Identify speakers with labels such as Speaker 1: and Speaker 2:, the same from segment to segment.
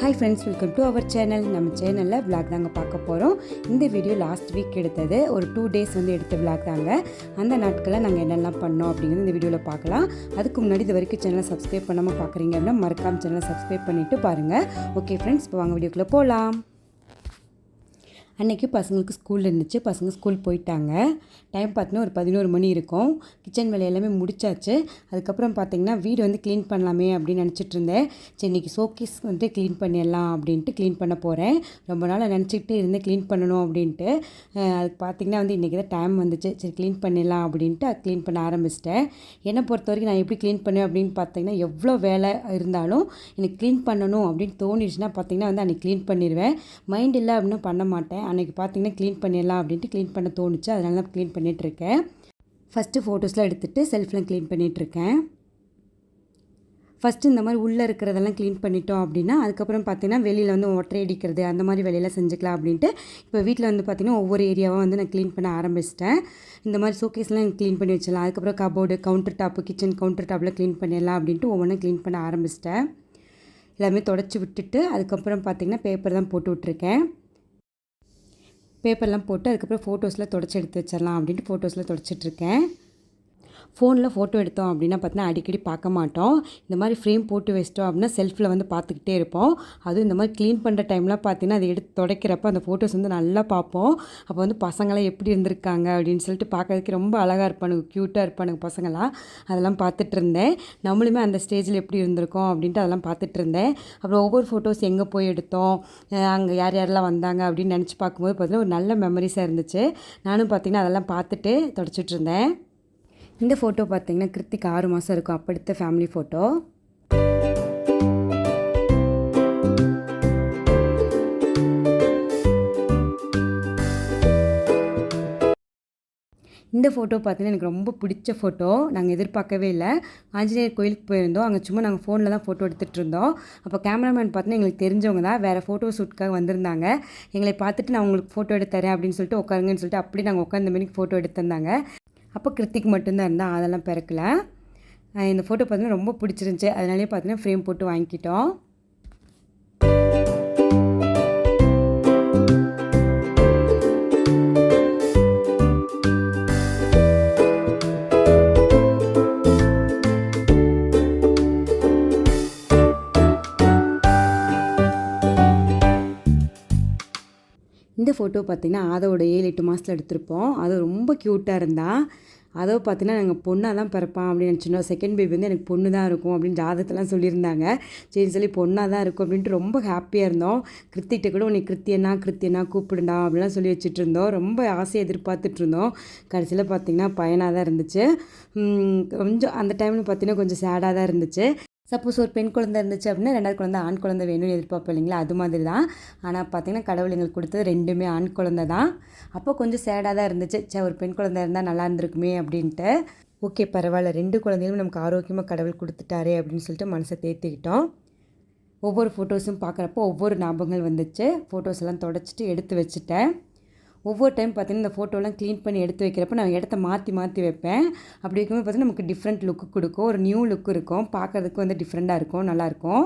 Speaker 1: Hi friends welcome to our channel நம்ம சேனலில் vlog தாங்க பார்க்க போகிறோம் இந்த வீடியோ லாஸ்ட் வீக் எடுத்தது. ஒரு டூ டேஸ் வந்து எடுத்த விளாக் தாங்க. அந்த நாட்களில் நாங்கள் என்னெல்லாம் பண்ணோம் அப்படிங்கிறது இந்த வீடியோவில் பார்க்கலாம். அதுக்கு முன்னாடி இது வரைக்கும் சேனலை சப்ஸ்கிரைப் பண்ணாமல் பார்க்குறீங்க அப்படின்னா மறக்காம சேனலை சப்ஸ்கிரைப் பண்ணிவிட்டு பாருங்கள் ஓகே ஃப்ரெண்ட்ஸ் இப்போ வாங்க வீடியோக்குள்ளே போகலாம் அன்றைக்கி பசங்களுக்கு ஸ்கூல் இருந்துச்சு. பசங்க ஸ்கூல் போயிட்டாங்க. டைம் பார்த்தீங்கன்னா ஒரு பதினோரு மணி இருக்கும். கிச்சன் வேலை எல்லாமே முடிச்சாச்சு. அதுக்கப்புறம் பார்த்திங்கன்னா வீடு வந்து க்ளீன் பண்ணலாமே அப்படின்னு நினச்சிட்டு இருந்தேன். சரி இன்றைக்கி சோக்கேஸ் வந்து க்ளீன் பண்ணிடலாம் அப்படின்ட்டு க்ளீன் பண்ண போகிறேன் ரொம்ப நாளாக நினச்சிக்கிட்டு இருந்தேன் க்ளீன் பண்ணணும் அப்படின்ட்டு. அதுக்கு பார்த்தீங்கன்னா வந்து இன்றைக்கி தான் டைம் வந்துச்சு. சரி க்ளீன் பண்ணிடலாம் அப்படின்ட்டு அது க்ளீன் பண்ண ஆரம்பிச்சிட்டேன். என்னை பொறுத்த வரைக்கும் நான் எப்படி க்ளீன் பண்ணுவேன் அப்படின்னு பார்த்தீங்கன்னா எவ்வளோ வேலை இருந்தாலும் எனக்கு க்ளீன் பண்ணணும் அப்படின்னு தோணிடுச்சுன்னா பார்த்திங்கன்னா வந்து அன்றைக்கி க்ளீன் பண்ணிடுவேன். மைண்ட் இல்லை அப்படின்னு பண்ண மாட்டேன். அன்றைக்கி பார்த்தீங்கன்னா க்ளீன் பண்ணிடலாம் அப்படின்ட்டு க்ளீன் பண்ண தோணுச்சு. அதனால தான் க்ளீன் பண்ணிகிட்ருக்கேன் ஃபஸ்ட்டு ஃபோட்டோஸ்லாம் எடுத்துகிட்டு செல்ஃப்லாம் க்ளீன் பண்ணிகிட்ருக்கேன் ஃபஸ்ட்டு இந்த மாதிரி உள்ளே இருக்கிறதெல்லாம் க்ளீன் பண்ணிட்டோம் அப்படின்னா அதுக்கப்புறம் பார்த்தீங்கன்னா வெளியில் வந்து ஒற்றை அடிக்கிறது அந்த மாதிரி வேலையெல்லாம் செஞ்சுக்கலாம் அப்படின்ட்டு இப்போ வீட்டில் வந்து பார்த்திங்கன்னா ஒவ்வொரு ஏரியாவாக வந்து நான் க்ளீன் பண்ண ஆரம்பிச்சிட்டேன். இந்த மாதிரி ஷோகேஸ்லாம் க்ளீன் பண்ணி வச்சிடலாம். அதுக்கப்புறம் cupboard counter top kitchen counter டாப்பில் க்ளீன் பண்ணிடலாம் அப்படின்ட்டு ஒவ்வொன்றும் க்ளீன் பண்ண ஆரம்பிச்சிட்டேன். எல்லாமே தொடச்சி விட்டுட்டு அதுக்கப்புறம் பார்த்திங்கன்னா பேப்பர் தான் போட்டு விட்ருக்கேன் பேப்பர்லாம் போட்டு அதுக்கப்புறம் ஃபோட்டோஸில் தொடச்சி எடுத்து வச்சிடலாம் அப்படின்ட்டு ஃபோட்டோஸில் தொடச்சிட்ருக்கேன் ஃபோனில் ஃபோட்டோ எடுத்தோம் அப்படின்னா பார்த்தீங்கன்னா அடிக்கடி பார்க்க மாட்டோம். இந்த மாதிரி ஃப்ரேம் போட்டு வச்சிட்டோம் அப்படின்னா செல்ஃபில் வந்து பார்த்துக்கிட்டே இருப்போம். அதுவும் இந்த மாதிரி க்ளீன் பண்ணுற டைம்லாம் பார்த்தீங்கன்னா அதை எடுத்து துடைக்கிறப்ப அந்த ஃபோட்டோஸ் வந்து நல்லா பார்ப்போம். அப்போ வந்து பசங்களாம் எப்படி இருந்திருக்காங்க அப்படின்னு சொல்லிட்டு பார்க்கறதுக்கு ரொம்ப அழகாக இருப்பானுங்க க்யூட்டாக இருப்பானுங்க பசங்களாம். அதெல்லாம் பார்த்துட்டு இருந்தேன். நம்மளுமே அந்த ஸ்டேஜில் எப்படி இருந்திருக்கோம் அப்படின்ட்டு அதெல்லாம் பார்த்துட்டு இருந்தேன். அப்புறம் ஒவ்வொரு ஃபோட்டோஸ் எங்கே போய் எடுத்தோம் அங்கே யார் யாரெல்லாம் வந்தாங்க அப்படின்னு நினச்சி பார்க்கும்போது பார்த்தீங்கன்னா ஒரு நல்ல மெமரிஸாக இருந்துச்சு. நானும் பார்த்தீங்கன்னா அதெல்லாம் பார்த்துட்டு தொடச்சிட்ருந்தேன் இந்த ஃபோட்டோ பார்த்தீங்கன்னா கிருத்திக் ஆறு மாதம் இருக்கும். அப்போ எடுத்த ஃபேமிலி ஃபோட்டோ இந்த ஃபோட்டோ பார்த்தீங்கன்னா எனக்கு ரொம்ப பிடிச்ச ஃபோட்டோ நாங்கள் எதிர்பார்க்கவே இல்லை. ஆஞ்சநேயர் கோயிலுக்கு போயிருந்தோம். அங்கே சும்மா நாங்கள் ஃபோனில் தான் ஃபோட்டோ எடுத்துகிட்டு இருந்தோம். அப்போ கேமராமேன் பார்த்தீங்கன்னா எங்களுக்கு தெரிஞ்சவங்க தான். வேறு ஃபோட்டோ ஷூட்காக வந்திருந்தாங்க. எங்களை பார்த்துட்டு நான் உங்களுக்கு ஃபோட்டோ எடுத்து தரேன் அப்படின்னு சொல்லிட்டு உட்காருங்கன்னு சொல்லிட்டு அப்படி நாங்கள் உட்காந்த மணிக்கு ஃபோட்டோ எடுத்திருந்தாங்க. அப்போ கிருத்திக் மட்டும்தான் இருந்தால் அதெல்லாம் பிறக்கல. இந்த ஃபோட்டோ பார்த்தீங்கன்னா ரொம்ப பிடிச்சிருந்துச்சி. அதனாலே பார்த்தீங்கன்னா ஃப்ரேம் போட்டு வாங்கிக்கிட்டோம். ஃபோட்டோ பார்த்திங்கன்னா அதோட ஏழு எட்டு மாதத்தில் எடுத்திருப்போம். அது ரொம்ப க்யூட்டாக இருந்தால் அதோ பார்த்தீங்கன்னா நாங்கள் பொண்ணாக தான் பிறப்பான் அப்படின்னு நினச்சிருந்தோம். செகண்ட் பேபி வந்து எனக்கு பொண்ணு தான் இருக்கும் அப்படின்னு ஜாதகத்தெல்லாம் சொல்லியிருந்தாங்க. சரி சொல்லி பொண்ணாக தான் இருக்கும் அப்படின்ட்டு ரொம்ப ஹாப்பியாக இருந்தோம். கிருத்திகிட்ட கூட உன்னை கிருத்தியனா கிருத்தியனா கூப்பிடுண்டா அப்படிலாம் சொல்லி வச்சுட்டு இருந்தோம். ரொம்ப ஆசையை எதிர்பார்த்துட்டு இருந்தோம். கடைசியில் பார்த்தீங்கன்னா பயனாக தான் இருந்துச்சு. கொஞ்சம் அந்த டைமில் பார்த்தீங்கன்னா கொஞ்சம் சேடாக தான் இருந்துச்சு. சப்போஸ் ஒரு பெண் குழந்தை இருந்துச்சு அப்படின்னா ரெண்டாவது குழந்தை ஆண் குழந்தை வேணும்னு எதிர்பார்ப்போம் இல்லைங்களா? அது மாதிரி தான் ஆனால் பார்த்தீங்கன்னா கடவுள் எங்களுக்கு கொடுத்தது ரெண்டுமே ஆண் குழந்தை தான். அப்போ கொஞ்சம் சேடாக தான் இருந்துச்சு. சே ஒரு பெண் குழந்தை இருந்தால் நல்லா இருந்திருக்குமே அப்படின்ட்டு. ஓகே பரவாயில்ல. ரெண்டு குழந்தைகளும் நமக்கு ஆரோக்கியமாக கடவுள் கொடுத்துட்டாரே அப்படின்னு சொல்லிட்டு மனசை தேர்த்திக்கிட்டோம் ஒவ்வொரு ஃபோட்டோஸும் பார்க்குறப்போ ஒவ்வொரு ஞாபகங்கள் வந்துச்சு. ஃபோட்டோஸ் எல்லாம் தொடச்சிட்டு எடுத்து வச்சுட்டேன். ஒவ்வொரு டைம் பார்த்தீங்கன்னா இந்த ஃபோட்டோலாம் க்ளீன் பண்ணி எடுத்து வைக்கிறப்ப நான் இடத்த மாற்றி மாற்றி வைப்பேன். அப்படி இருக்கும்போது பார்த்தீங்கன்னா நமக்கு டிஃப்ரெண்ட் லுக்கு கொடுக்கும். ஒரு நியூ லுக் இருக்கும். பார்க்கறதுக்கு வந்து டிஃப்ரெண்ட்டாக இருக்கும். நல்லாயிருக்கும்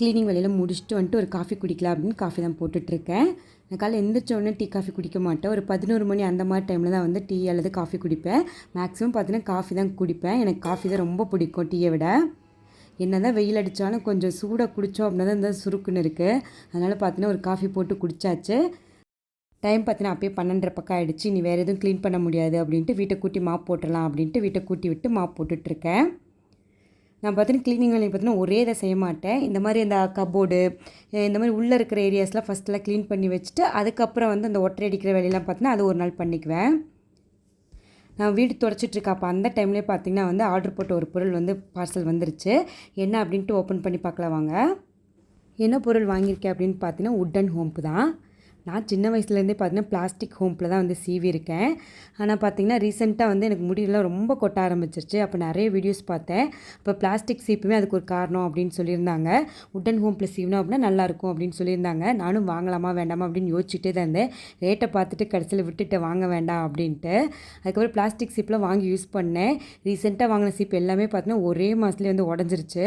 Speaker 1: க்ளீனிங் வேலையில் முடிச்சுட்டு வந்துட்டு ஒரு காஃபி குடிக்கலாம் அப்படின்னு காஃபி தான் போட்டுட்ருக்கேன். நான் காலையில் எந்திரிச்ச உடனே டீ காஃபி குடிக்க மாட்டேன். ஒரு பதினோரு மணி அந்த மாதிரி டைமில் தான் வந்து டீ அல்லது காஃபி குடிப்பேன். மேக்ஸிமம் பார்த்தீங்கன்னா காஃபி தான் குடிப்பேன். எனக்கு காஃபி தான் ரொம்ப பிடிக்கும் டீயை விட. என்ன தான் வெயில் அடித்தாலும் கொஞ்சம் சூடாக குடித்தோம் அப்படின்னா தான் இந்த சுருக்குன்னு இருக்குது அதனால் பார்த்தீங்கன்னா ஒரு காஃபி போட்டு குடித்தாச்சு டைம் பார்த்தீங்கன்னா அப்பயே பன்னெண்டரை பக்கம் ஆகிடுச்சு நீ வேறு எதுவும் க்ளீன் பண்ண முடியாது அப்படின்ட்டு வீட்டை கூட்டி மாப் போட்டுடலாம் அப்படின்ட்டு வீட்டை கூட்டி விட்டு மாப் போட்டுட்ருக்கேன். நான் பார்த்தீங்கன்னா க்ளீனிங் வேலையை பார்த்தீங்கன்னா ஒரே இதை செய்ய மாட்டேன். இந்த மாதிரி இந்த கபோர்டு இந்த மாதிரி உள்ளே இருக்கிற ஏரியாஸ்லாம் ஃபஸ்ட்டெல்லாம் க்ளீன் பண்ணி வச்சுட்டு அதுக்கப்புறம் வந்து அந்த ஒற்றை அடிக்கிற வேலையெல்லாம் பார்த்தீங்கன்னா அது ஒரு நாள் பண்ணிக்குவேன். நான் வீடு தொடச்சிட்ருக்கேன் அப்போ அந்த டைம்லேயே பார்த்தீங்கன்னா வந்து ஆர்டர் போட்ட ஒரு பொருள் வந்து பார்சல் வந்துருச்சு. என்ன அப்படின்ட்டு ஓப்பன் பண்ணி பார்க்கலாம் வாங்க என்ன பொருள் வாங்கியிருக்கேன் அப்படின்னு பார்த்தீங்கன்னா உட்டன் ஹோம்ப்பு தான் நான் சின்ன வயசுலேருந்தே பார்த்தீங்கன்னா பிளாஸ்டிக் ஹோம்பில் தான் வந்து சீவி இருக்கேன். ஆனால் பார்த்தீங்கன்னா ரீசெண்டாக வந்து எனக்கு முடியெல்லாம் ரொம்ப கொட்ட ஆரம்பிச்சிருச்சு. அப்போ நிறைய வீடியோஸ் பார்த்தேன். அப்போ பிளாஸ்டிக் சீப்புமே அதுக்கு ஒரு காரணம் அப்படின்னு சொல்லியிருந்தாங்க. உட்டன் ஹோம்பில் சீவினோம் அப்படின்னா நல்லாயிருக்கும் அப்படின்னு சொல்லியிருந்தாங்க. நானும் வாங்கலாமா வேண்டாமா அப்படின்னு யோசிச்சுட்டே தான் இருந்தேன். ரேட்டை பார்த்துட்டு கடைசியில் விட்டுட்டு வாங்க வேண்டாம் அப்படின்ட்டு. அதுக்கப்புறம் பிளாஸ்டிக் சீப்பில் வாங்கி யூஸ் பண்ணேன். ரீசெண்டாக வாங்கின சீப் எல்லாமே பார்த்தீங்கன்னா ஒரே மாதத்துலேயே வந்து உடஞ்சிருச்சு.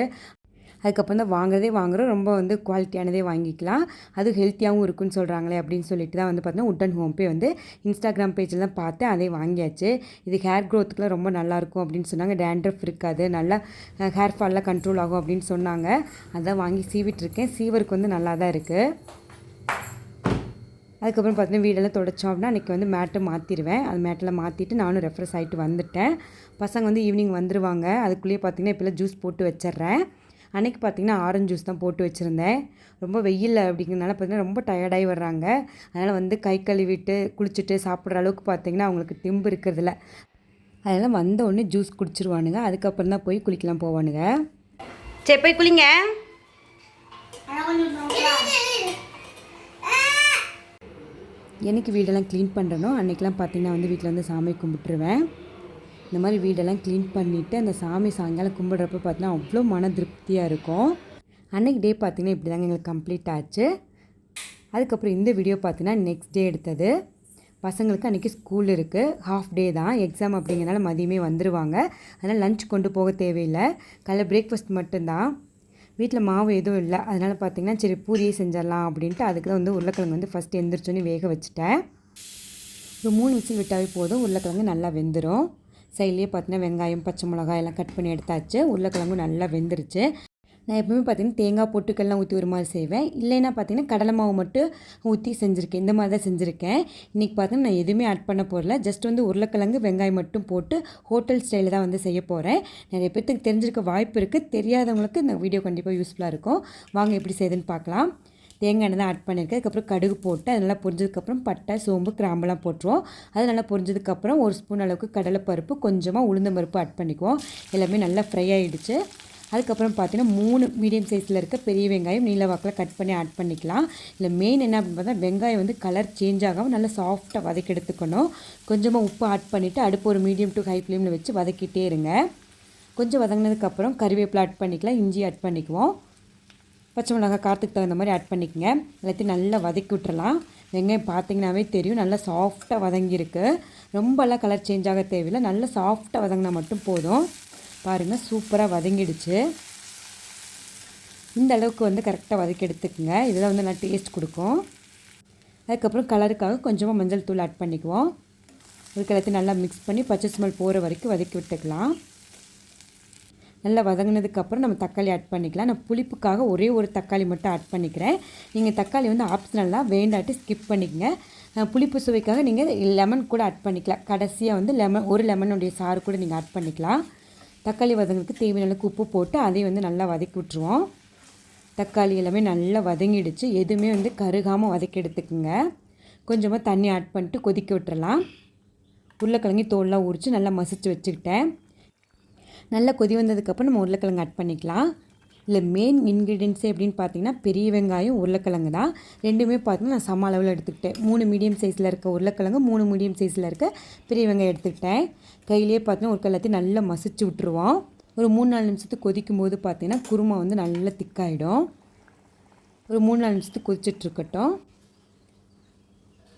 Speaker 1: அதுக்கப்புறம் தான் வாங்குறதே வாங்குறோம். ரொம்ப வந்து குவாலிட்டியானதே வாங்கிக்கலாம். அது ஹெல்த்தியாகவும் இருக்குன்னு சொல்கிறாங்களே அப்படின்னு சொல்லிட்டு தான் வந்து பார்த்தீங்கன்னா உட் அண்ட் ஹோம் பே வந்து இன்ஸ்டாகிராம் பேஜில் தான் பார்த்தேன். அதே வாங்கியாச்சு. இது ஹேர் க்ரோத்துக்குலாம் ரொம்ப நல்லாயிருக்கும் அப்படின்னு சொன்னாங்க. டேண்ட்ரஃப் இருக்காது. நல்லா ஹேர் ஃபால்லாம் கண்ட்ரோல் ஆகும் அப்படின்னு சொன்னாங்க. அதான் வாங்கி சீவிட்டுருக்கேன் சீவருக்கு வந்து நல்லா தான் இருக்குது அதுக்கப்புறம் பார்த்தீங்கன்னா வீடெல்லாம் தொடச்சோம் அப்படின்னா அன்றைக்கி வந்து மேட்டை மாற்றிடுவேன் அது மேட்டெல்லாம் மாற்றிட்டு நானும் ரெஃப்ரெஷ் ஆகிட்டு வந்துட்டேன். பசங்க வந்து ஈவினிங் வந்துடுவாங்க அதுக்குள்ளேயே பார்த்தீங்கன்னா இப்போல்லாம் ஜூஸ் போட்டு வச்சிட்றேன். அன்றைக்கி பார்த்தீங்கன்னா ஆரஞ்சு ஜூஸ் தான் போட்டு வச்சுருந்தேன். ரொம்ப வெயில் அப்படிங்கிறதுனால பார்த்தீங்கன்னா ரொம்ப டயர்டாகி வர்றாங்க. அதனால் வந்து கை கழுவிட்டு குளிச்சுட்டு சாப்பிட்ற அளவுக்கு பார்த்தீங்கன்னா அவங்களுக்கு திம்பு இருக்கிறதில்ல. அதெல்லாம் வந்த உடனே ஜூஸ் குடிச்சிருவானுங்க. அதுக்கப்புறம் தான் போய் குளிக்கலாம் போவானுங்க. சரி போய் குளிங்க. எனக்கு வீடெல்லாம் க்ளீன் பண்ணுறனோ அன்றைக்கெலாம் பார்த்திங்கன்னா வந்து வீட்டில் வந்து சாமி கும்பிட்டுருவேன். இந்த மாதிரி வீடெல்லாம் க்ளீன் பண்ணிவிட்டு அந்த சாமி சாயங்காலம் கும்பிட்றப்ப பார்த்தீங்கன்னா அவ்வளோ மன திருப்தியாக இருக்கும். அன்றைக்கி டே பார்த்திங்கன்னா இப்படி தாங்க எங்களுக்கு கம்ப்ளீட் ஆச்சு. அதுக்கப்புறம் இந்த வீடியோ பார்த்தீங்கன்னா நெக்ஸ்ட் டே எடுத்தது. பசங்களுக்கு அன்றைக்கி ஸ்கூல் இருக்குது ஹாஃப் டே தான். எக்ஸாம் அப்படிங்கிறனால மதியமே வந்துடுவாங்க அதனால் லஞ்ச் கொண்டு போக தேவையில்லை. காலைல பிரேக்ஃபாஸ்ட் மட்டும்தான். வீட்டில் மாவு எதுவும் இல்லை. அதனால் பார்த்தீங்கன்னா சரி பூரியே செஞ்சிடலாம் அப்படின்ட்டு அதுக்கு தான் வந்து உருளைக்கிழங்கு வந்து ஃபஸ்ட்டு எந்திரிச்சோன்னே வேக வச்சுட்டேன். ஒரு மூணு விசில் விட்டாவே போதும். உருளைக்கிழங்கு நல்லா வெந்துடும் சைட்லேயே பார்த்தீங்கன்னா வெங்காயம் பச்சை மிளகாய் எல்லாம் கட் பண்ணி எடுத்தாச்சு. உருளைக்கிழங்கு நல்லா வெந்துருச்சு. நான் எப்பவுமே பார்த்தீங்கன்னா தேங்காய் பொட்டுக்கள்லாம் ஊற்றி ஒரு மாதிரி செய்வேன். இல்லைன்னா பார்த்தீங்கன்னா கடலை மாவு மட்டும் ஊற்றி செஞ்சுருக்கேன். இந்த மாதிரி தான் செஞ்சுருக்கேன். இன்றைக்கி பார்த்தீங்கன்னா நான் எதுவுமே ஆட் பண்ண போகிறல ஜஸ்ட் வந்து உருளைக்கிழங்கு வெங்காயம் மட்டும் போட்டு ஹோட்டல் ஸ்டைலில் தான் வந்து செய்ய போகிறேன் நிறைய பேர்த்துக்கு தெரிஞ்சிருக்க வாய்ப்பு இருக்குது தெரியாதவங்களுக்கு இந்த வீடியோ கண்டிப்பாக யூஸ்ஃபுல்லாக இருக்கும். வாங்க எப்படி செய்யுதுன்னு பார்க்கலாம். தேங்காய் எண்ணெய் தான் ஆட் பண்ணியிருக்கேன். அதுக்கப்புறம் கடுகு போட்டு அது நல்லா பொரிஞ்சதுக்கப்புறம் பட்டை சோம்பு கிராம்பெலாம் போட்டுருவோம். அது நல்லா பொரிஞ்சதுக்கப்புறம் ஒரு ஸ்பூன் அளவுக்கு கடலைப்பருப்பு கொஞ்சமாக உளுந்தம் பருப்பு ஆட் பண்ணிக்குவோம். எல்லாமே நல்லா ஃப்ரை ஆகிடுச்சு அதுக்கப்புறம் பார்த்தீங்கன்னா மூணு மீடியம் சைஸில் இருக்க பெரிய வெங்காயம் நீல வாக்கில் கட் பண்ணி ஆட் பண்ணிக்கலாம். இல்லை மெயின் என்ன அப்படின்னு பார்த்தா வெங்காயம் வந்து கலர் சேஞ்ச் ஆகாமல் நல்லா சாஃப்டாக வதக்கி எடுத்துக்கணும். கொஞ்சமாக உப்பு ஆட் பண்ணிவிட்டு அடுப்பு ஒரு மீடியம் டு ஹை ஃப்ளேமில் வச்சு வதக்கிட்டே இருங்க. கொஞ்சம் வதங்கினதுக்கப்புறம் கறிவேப்பிலை ஆட் பண்ணிக்கலாம். இஞ்சி ஆட் பண்ணிக்குவோம். பச்சை மிளகாய் காரத்துக்கு தகுந்த மாதிரி ஆட் பண்ணிக்கோங்க. எல்லாத்தையும் நல்லா வதக்கி விட்டுறலாம். வெங்காயம் பார்த்தீங்கன்னாவே தெரியும் நல்லா சாஃப்டாக வதங்கியிருக்கு. ரொம்பலாம் கலர் சேஞ்ச் ஆக தேவையில்லை. நல்லா சாஃப்டாக வதங்கினா மட்டும் போதும். பாருங்கள் சூப்பராக வதங்கிடுச்சு. இந்த அளவுக்கு வந்து கரெக்டாக வதக்கி எடுத்துக்கோங்க. இதெல்லாம் வந்து நல்லா டேஸ்ட் கொடுக்கும். அதுக்கப்புறம் கலருக்காக கொஞ்சமாக மஞ்சள் தூள் ஆட் பண்ணிக்குவோம். இதுக்கு எல்லாத்தையும் நல்லா மிக்ஸ் பண்ணி பச்சை ஸ்மெல் போகிற வரைக்கும் வதக்கி விட்டுக்கலாம். நல்லா வதங்கினதுக்கப்புறம் நம்ம தக்காளி ஆட் பண்ணிக்கலாம். நான் புளிப்புக்காக ஒரே ஒரு தக்காளி மட்டும் ஆட் பண்ணிக்கிறேன். நீங்கள் தக்காளி வந்து ஆப்ஷனலாக வேண்டாட்டி ஸ்கிப் பண்ணிக்கங்க. புளிப்பு சுவைக்காக நீங்கள் லெமன் கூட ஆட் பண்ணிக்கலாம். கடைசியாக வந்து லெமன் ஒரு லெமனுடைய சாறு கூட நீங்கள் ஆட் பண்ணிக்கலாம். தக்காளி வதங்களுக்கு தேவையான அளவுக்கு உப்பு போட்டு அதையும் வந்து நல்லா வதக்கி விட்ருவோம் தக்காளி எல்லாமே நல்லா வதங்கிடுச்சு. எதுவுமே வந்து கருகாமல் வதக்கி எடுத்துக்குங்க. கொஞ்சமாக தண்ணி ஆட் பண்ணிட்டு கொதிக்க விட்டுறலாம். உருளைக்கிழங்கி தோல்லாம் உரித்து நல்லா மசிச்சு வச்சுக்கிட்டேன். நல்லா கொதி வந்ததுக்கப்புறம் நம்ம உருளைக்கிழங்கு ஆட் பண்ணிக்கலாம். இல்லை மெயின் இன்க்ரீடியன்ஸே அப்படின்னு பார்த்தீங்கன்னா பெரிய வெங்காயம் உருளைக்கிழங்கு தான். ரெண்டுமே பார்த்தீங்கன்னா நான் சம அளவில் எடுத்துக்கிட்டேன். மூணு மீடியம் சைஸில் இருக்க உருளைக்கிழங்கு மூணு மீடியம் சைஸில் இருக்க பெரிய வெங்காயம் எடுத்துக்கிட்டேன். கையிலே பார்த்தீங்கன்னா ஒரு எல்லாத்தையும் நல்லா மசிச்சு விட்ருவோம் ஒரு மூணு நாலு நிமிஷத்துக்கு கொதிக்கும் போது பார்த்தீங்கன்னா குருமா வந்து நல்லா திக்காயிடும். ஒரு மூணு நாலு நிமிஷத்துக்கு கொதிச்சிட்ருக்கட்டும்.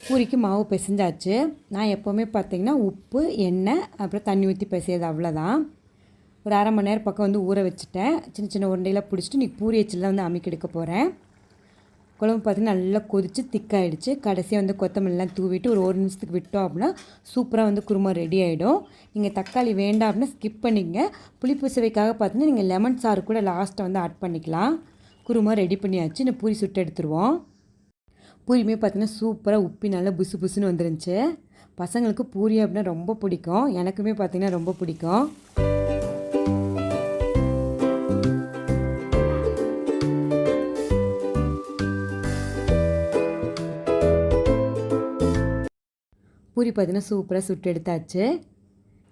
Speaker 1: பூரிக்கு மாவு பிசைஞ்சாச்சு. நான் எப்போவுமே பார்த்தீங்கன்னா உப்பு எண்ணெய் அப்புறம் தண்ணி ஊற்றி பிசையது அவ்வளோதான் ஒரு அரை மணி நேரம் பக்கம் வந்து ஊற வச்சுட்டேன். சின்ன சின்ன உருண்டையெல்லாம் பிடிச்சிட்டு நீ பூரி வச்சுலாம் வந்து அமைக்க எடுக்க போகிறேன் குழம்பு பார்த்திங்கன்னா நல்லா கொதித்து திக்காயிடுச்சு கடைசியாக வந்து கொத்தமல்லாம் தூவிட்டு ஒரு ஒரு நிமிஷத்துக்கு விட்டோம் அப்படின்னா சூப்பராக வந்து குருமா ரெடி ஆகிடும் நீங்கள் தக்காளி வேண்டாம் அப்படின்னா ஸ்கிப் பண்ணிங்க புளிப்பு சுவைக்காக பார்த்தீங்கன்னா நீங்கள் லெமன் சாறு கூட லாஸ்ட்டை வந்து ஆட் பண்ணிக்கலாம். குருமா ரெடி பண்ணியாச்சு. இந்த பூரி சுட்டு எடுத்துருவோம். பூரியுமே பார்த்திங்கன்னா சூப்பராக உப்பி நல்லா புசு புசுன்னு வந்துருந்துச்சு. பசங்களுக்கு பூரி அப்படின்னா ரொம்ப பிடிக்கும். எனக்குமே பார்த்திங்கன்னா ரொம்ப பிடிக்கும். பூரி பார்த்தீங்கன்னா சூப்பராக சுட்டு எடுத்தாச்சு.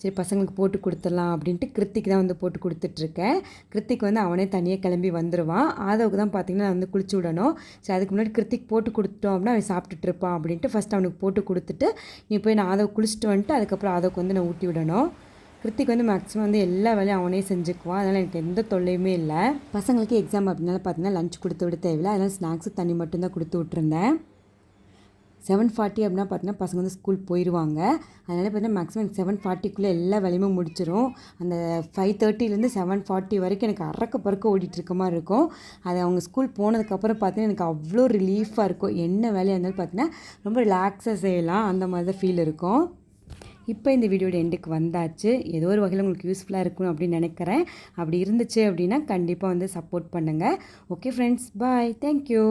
Speaker 1: சரி பசங்களுக்கு போட்டு கொடுத்துடலாம் அப்படின்ட்டு கிருத்திக் தான் வந்து போட்டு கொடுத்துட்ருக்கேன். கிருத்திக் வந்து அவனே தனியாக கிளம்பி வந்துடுவான் ஆதவுக்கு தான் பார்த்தீங்கன்னா வந்து குளிச்சு விடணும். சரி அதுக்கு முன்னாடி கிருத்திக் போட்டு கொடுத்தோம் அப்படின்னா அவன் சாப்பிட்டுட்டு இருப்பான் அப்படின்ட்டு ஃபஸ்ட் அவனுக்கு போட்டு கொடுத்துட்டு நீ போய் நான் ஆதவ குளிச்சுட்டு வந்துட்டு அதுக்கப்புறம் ஆதவுக்கு வந்து நான் ஊட்டி விடணும். கிருத்திக் வந்து மேக்ஸிமம் வந்து எல்லா வேலையும் அவனே செஞ்சுக்குவான். அதனால் எனக்கு எந்த தொல்லையுமே இல்லை. பசங்களுக்கு எக்ஸாம் அப்படின்னால பார்த்தீங்கன்னா லஞ்ச் கொடுத்து விட தேவையில்லை. அதனால் ஸ்நாக்ஸு தண்ணி மட்டும்தான் கொடுத்து விட்ருந்தேன் செவன் ஃபார்ட்டி அப்படின்னா பார்த்தீங்கன்னா பசங்க வந்து ஸ்கூல் போயிடுவாங்க அதனால் பார்த்தீங்கன்னா மேக்ஸிமம் செவன் ஃபார்ட்டிக்குள்ளே எல்லா வேலையுமே முடிச்சிடும் அந்த ஃபைவ் தேர்ட்டிலேருந்து செவன் ஃபார்ட்டி வரைக்கும் எனக்கு அறக்க பறக்க ஓடிட்டுருக்க மாதிரி இருக்கும். அது அவங்க ஸ்கூல் போனதுக்கப்புறம் பார்த்தீங்கன்னா எனக்கு அவ்வளோ ரிலீஃபாக இருக்கும். என்ன வேலையாக இருந்தாலும் பார்த்தீங்கன்னா ரொம்ப ரிலாக்ஸாக செய்யலாம். அந்த மாதிரி தான் ஃபீல் இருக்கும். இப்போ இந்த வீடியோட எண்டுக்கு வந்தாச்சு. ஏதோ ஒரு வகையில் உங்களுக்கு யூஸ்ஃபுல்லாக இருக்கும் அப்படின்னு நினைக்கிறேன். அப்படி இருந்துச்சு அப்படின்னா கண்டிப்பாக வந்து சப்போர்ட் பண்ணுங்கள் ஓகே ஃப்ரெண்ட்ஸ் பாய் தேங்க்யூ